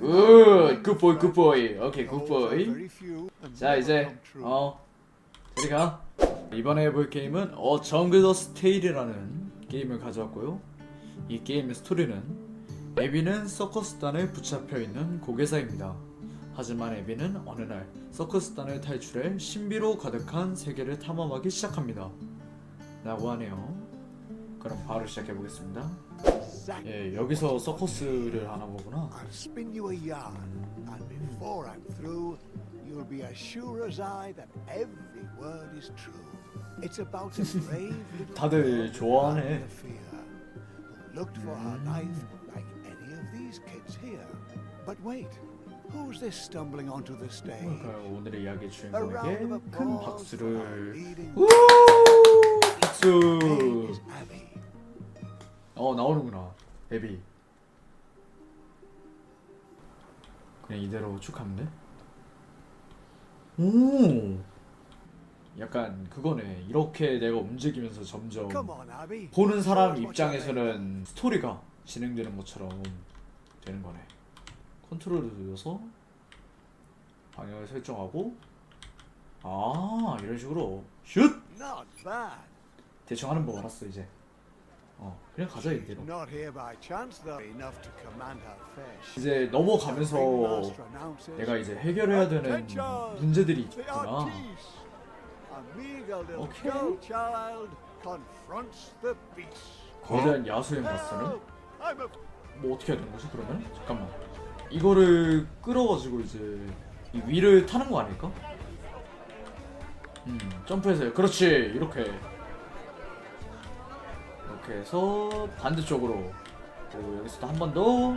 굿 굿보이 굿보이 오케이 굿보이 자 이제 어 저리 가 이번에 해볼 게임은 어 정글 더 스 테일이라는 게임을 가져왔고요. 이 게임의 스토리는 에비는 서커스단에 붙잡혀 있는 고개사입니다. 하지만 에비는 어느 날 서커스단을 탈출해 신비로 가득한 세계를 탐험하기 시작합니다. 라고 하네요. 그럼 바로 시작해 보겠습니다 예 여기서 서커스를 하나 보구나 I'll spin you a yarn, and before I'm through, you'll be as sure as I that every word is true. It's about a brave little 다들 girl 좋아하네. without a fear, who looked for her life like any of these kids here. But wait, who's this stumbling onto the stage? 그러니까 오늘의 이야기 A 주인공에게 round of 큰 applause for our 박수를 leading 우 name 박수 is Abby. 어 나오는구나. 에비 그냥 이대로 쭉 가면 돼? 오! 약간 그거네. 이렇게 내가 움직이면서 점점. 보는 사람. 입장에서는 스토리가 진행되는 것처럼 되는 거네. 컨트롤을 눌러서 방향을 설정하고. 아 이런 식으로. 슛. 대충 하는 법 알았어 이제 어 그냥 가자 이대로 Not here by chance, though. Enough to command her fish. 이제 넘어가면서 내가 이제 해결해야 되는 문제들이 The 있구나 artiste, a meager little Okay. girl child, confronts the beast. 거대한 야수의 맞서는 Help! I'm a 뭐 어떻게 해야 되는 거지 그러면? 잠깐만 이거를 끌어가지고 이제 이 위를 타는 거 아닐까? 음 점프해서 그렇지 이렇게 이렇게 해서 반대쪽으로 그리고 여기서도 한 번 더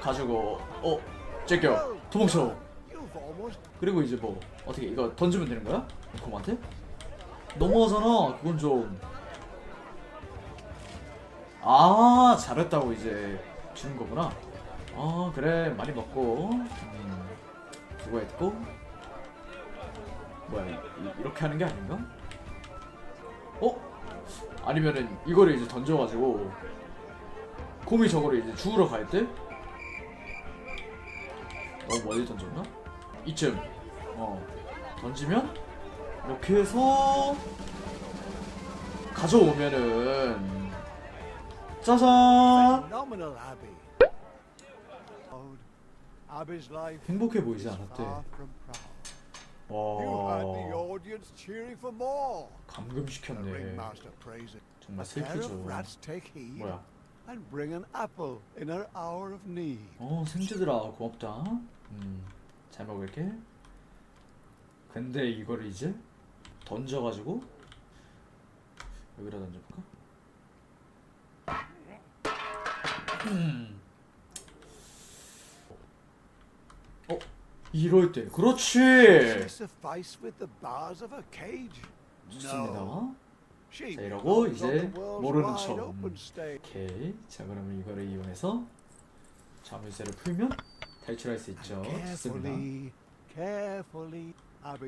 가지고 어 제껴 도망쳐 그리고 이제 뭐 어떻게 이거 던지면 되는 거야? 곰한테? 너무하잖아 그건 좀 아, 잘했다고 이제 주는 거구나. 아, 그래. 많이 먹고. 음, 수고했고. 뭐야, 이, 이렇게 하는 게 아닌가? 어? 아니면은 이거를 이제 던져가지고 곰이 저거를 이제 주우러 갈 때? 너무 멀리 던졌나? 이쯤. 어. 던지면 이렇게 해서 가져오면은 짜잔 행복해 보이지 않았대 와 audience cheering for more. The 감금시켰네 ringmaster praises. 정말 A pair 슬프죠 of rats take heed 뭐야 and bring an apple in her hour of need. 어 생쥐들아 고맙다 음잘 먹을게 근데 이거를 이제 던져가지고 여기다 던져볼까? 음. 이럴 때 그렇지? 좋습니다 자, 이러고 이제 모르는 척. 오케이 자 그러면 이거를 이용해서 자물쇠를 풀면 탈출할 수 있죠 좋습니다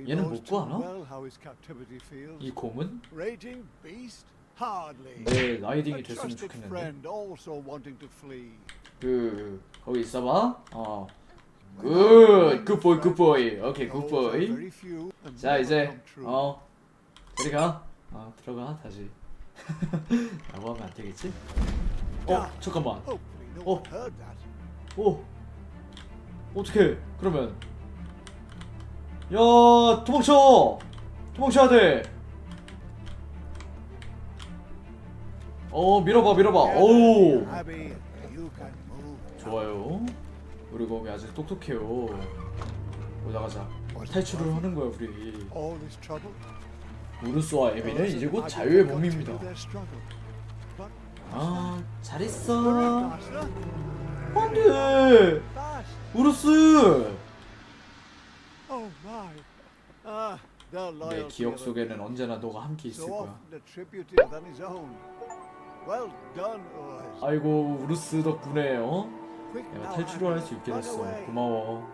얘는 못 구하나? 이 곰은. 내 라이딩이 됐으면 좋겠는데. 그 거기 있어봐 어 굿 굿보이 굿보이 오케이 굿보이 자 이제. 어 저리 가어 들어가 다시 라고 하면 안 되겠지 어 잠깐만 Oh. that. 오 어떻게 그러면 야 도망쳐 도망쳐야 돼 어 밀어봐 밀어봐 can move. 좋아요 우리 곰이 아주 똑똑해요 올라가자 탈출을 하는 거야 우리. 우르스와 에비는 이제 곧 자유의 몸입니다 아 잘했어 안돼. 우르스 Oh. Ah, 내 기억 속에는. 언제나 너가 함께 있을 거야. 아이고 우르스 덕분에 어? 내가 now, 탈출을 할. 수 있게 됐어. 고마워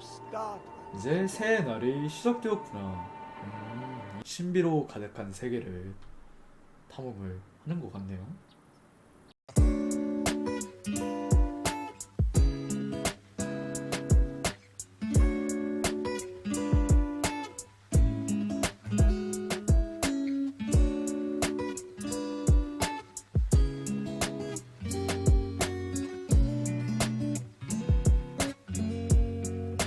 start. 이제 새해 날이 시작되었구나 음, 신비로 가득한 세계를 탐험을 하는 것 같네요